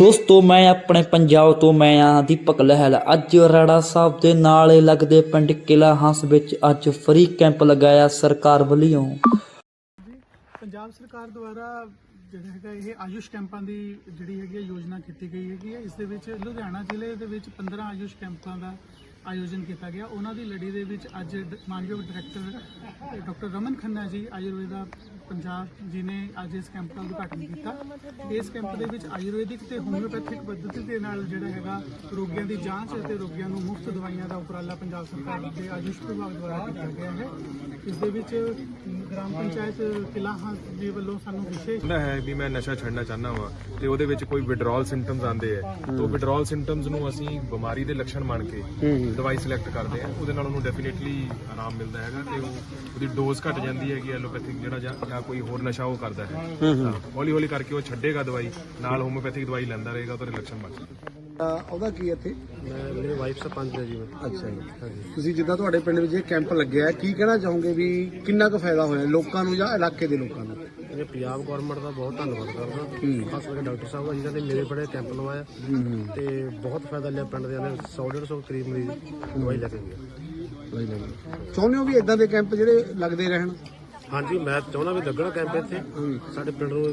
ਦੋਸਤੋ, ਮੈਂ ਆਪਣੇ ਪੰਜਾਬ ਤੋਂ, ਮੈਂ ਆ ਦੀਪਕ ਲਹਿਲ। ਅੱਜ ਰਾੜਾ ਸਾਹਿਬ ਦੇ ਨਾਲੇ ਲੱਗਦੇ ਪਿੰਡ ਕਿਲਾ ਹੰਸ ਵਿੱਚ ਅੱਜ ਫ੍ਰੀ ਕੈਂਪ ਲਗਾਇਆ ਸਰਕਾਰ ਵੱਲੋਂ। ਪੰਜਾਬ ਸਰਕਾਰ ਦੁਆਰਾ ਜਿਹੜਾ ਹੈਗਾ ਇਹ ਆਯੁਸ਼ ਕੈਂਪਾਂ ਦੀ ਜਿਹੜੀ ਹੈਗੀ ਹੈ ਯੋਜਨਾ ਕੀਤੀ ਗਈ ਹੈਗੀ ਹੈ ਇਸ ਦੇ ਵਿੱਚ ਲੁਧਿਆਣਾ ਜ਼ਿਲ੍ਹੇ ਦੇ ਵਿੱਚ 15 ਆਯੁਸ਼ ਕੈਂਪਾਂ ਦਾ ਆਯੋਜਨ ਕੀਤਾ ਗਿਆ। ਉਹਨਾਂ ਦੀ ਲੜੀ ਦੇ ਵਿੱਚ ਅੱਜ ਮਾਨਯੋਗ ਡਾਇਰੈਕਟਰ ਡਾਕਟਰ ਰਮਨ ਖੰਨਾ ਜੀ ਆਯੁਰਵੇਦਾ ਪੰਜਾਬ ਜੀ ਨੇ ਅੱਜ ਇਸ ਕੈਂਪ ਦਾ ਉਦਘਾਟਨ ਕੀਤਾ। ਇਸ ਕੈਂਪ ਦੇ ਵਿੱਚ ਆਯੁਰਵੈਦਿਕ ਤੇ ਹੋਮਿਓਪੈਥਿਕ ਪੱਧਤੀ ਦੇ ਨਾਲ ਜਿਹੜਾ ਹੈਗਾ ਰੋਗੀਆਂ ਦੀ ਜਾਂਚ ਅਤੇ ਰੋਗੀਆਂ ਨੂੰ ਮੁਫਤ ਦਵਾਈਆਂ ਦਾ ਉਪਰਾਲਾ ਪੰਜਾਬ ਸਰਕਾਰ ਦੇ ਆਯੁਸ਼ ਵਿਭਾਗ ਦੁਆਰਾ ਕੀਤਾ ਗਿਆ ਹੈ। ਇਸ ਦੇ ਵਿੱਚ ਗ੍ਰਾਮ ਪੰਚਾਇਤ ਕਿਲਾ ਹਾਂ ਵੱਲੋਂ ਸਾਨੂੰ ਵਿਸ਼ੇਸ਼ ਹੈ ਵੀ ਮੈਂ ਨਸ਼ਾ ਛੱਡਣਾ ਚਾਹੁੰਦਾ ਵਾਂ ਤੇ ਉਹਦੇ ਵਿੱਚ ਕੋਈ ਵਿਡਰਾਲ ਸਿੰਪਟਮਸ ਆਉਂਦੇ ਆ। ਤਾਂ ਵਿਡਰਾਲ ਸਿੰਪਟਮਸ ਨੂੰ ਅਸੀਂ ਬਿਮਾਰੀ ਦੇ ਲੱਛਣ ਮੰਨ ਕੇ ਦਵਾਈ ਸਿਲੈਕਟ ਕਰਦੇ ਆ। ਉਹਦੇ ਨਾਲ ਉਹਨੂੰ ਡੈਫੀਨਿਟਲੀ ਆਰਾਮ ਮਿਲਦਾ ਹੈਗਾ ਤੇ ਉਹਦੀ ਡੋਜ਼ ਘਟ ਜਾਂਦੀ ਹੈਗੀ ਐਲੋਪੈਥਿਕ ਜਿਹੜਾ ਜਾਂ ਜਾਂ ਕੋਈ ਹੋਰ ਨਸ਼ਾ ਉਹ ਕਰਦਾ ਹੈ। ਹੌਲੀ ਹੌਲੀ ਕਰਕੇ ਉਹ ਛੱਡੇਗਾ ਦਵਾਈ ਨਾਲ ਹੋਮਿਓਪੈਥਿਕ ਦਵਾਈ ਲੈਂਦਾ ਰਹੇਗਾ ਉਹਦੇ ਲੱਛਣ ਬਣ ਅਹ ਉਹਦਾ ਕੀ ਹੈ ਇੱਥੇ? ਮੇਰੇ ਵਾਈਫ ਸਰਪੰਚ ਹੈ ਜੀ ਮੈਂ ਅੱਛਾ ਜੀ। ਤੁਸੀਂ ਜਿੱਦਾਂ ਤੁਹਾਡੇ ਪਿੰਡ ਵਿੱਚ ਇਹ ਕੈਂਪ ਲੱਗਿਆ ਹੈ, ਕੀ ਕਹਿਣਾ ਚਾਹੋਗੇ ਵੀ ਕਿੰਨਾ ਕੁ ਫਾਇਦਾ ਹੋਇਆ ਲੋਕਾਂ ਨੂੰ ਜਾਂ ਇਲਾਕੇ ਦੇ ਲੋਕਾਂ ਨੂੰ? ਇਹ ਪੰਜਾਬ ਗਵਰਨਮੈਂਟ ਦਾ ਬਹੁਤ ਧੰਨਵਾਦ ਕਰਦਾ। ਖਾਸ ਕਰਕੇ ਡਾਕਟਰ ਸਾਹਿਬ ਆ ਜਿਨ੍ਹਾਂ ਨੇ ਮੇਰੇ ਬੜੇ ਕੈਂਪ ਲਵਾਇਆ। ਤੇ ਬਹੁਤ ਫਾਇਦਾ ਲਿਆ ਪਿੰਡ ਦੇ ਨੇ 100 150 ਕਰੀਬ ਮਰੀਜ਼ ਦਵਾਈ ਲੈ ਕੇ ਗਏ। ਚਾਹੁੰਦੇ ਹੋ ਵੀ ਇਦਾਂ ਦੇ ਕੈਂਪ ਜਿਹੜੇ ਲੱਗਦੇ ਰਹਿਣ? ਹਾਂਜੀ ਮੈਂ ਚਾਹੁੰਦਾ ਵੀ ਲੱਗਣਾ ਕੈਂਪ ਇੱਥੇ। ਸਾਡੇ ਪਿੰਡ ਨੂੰ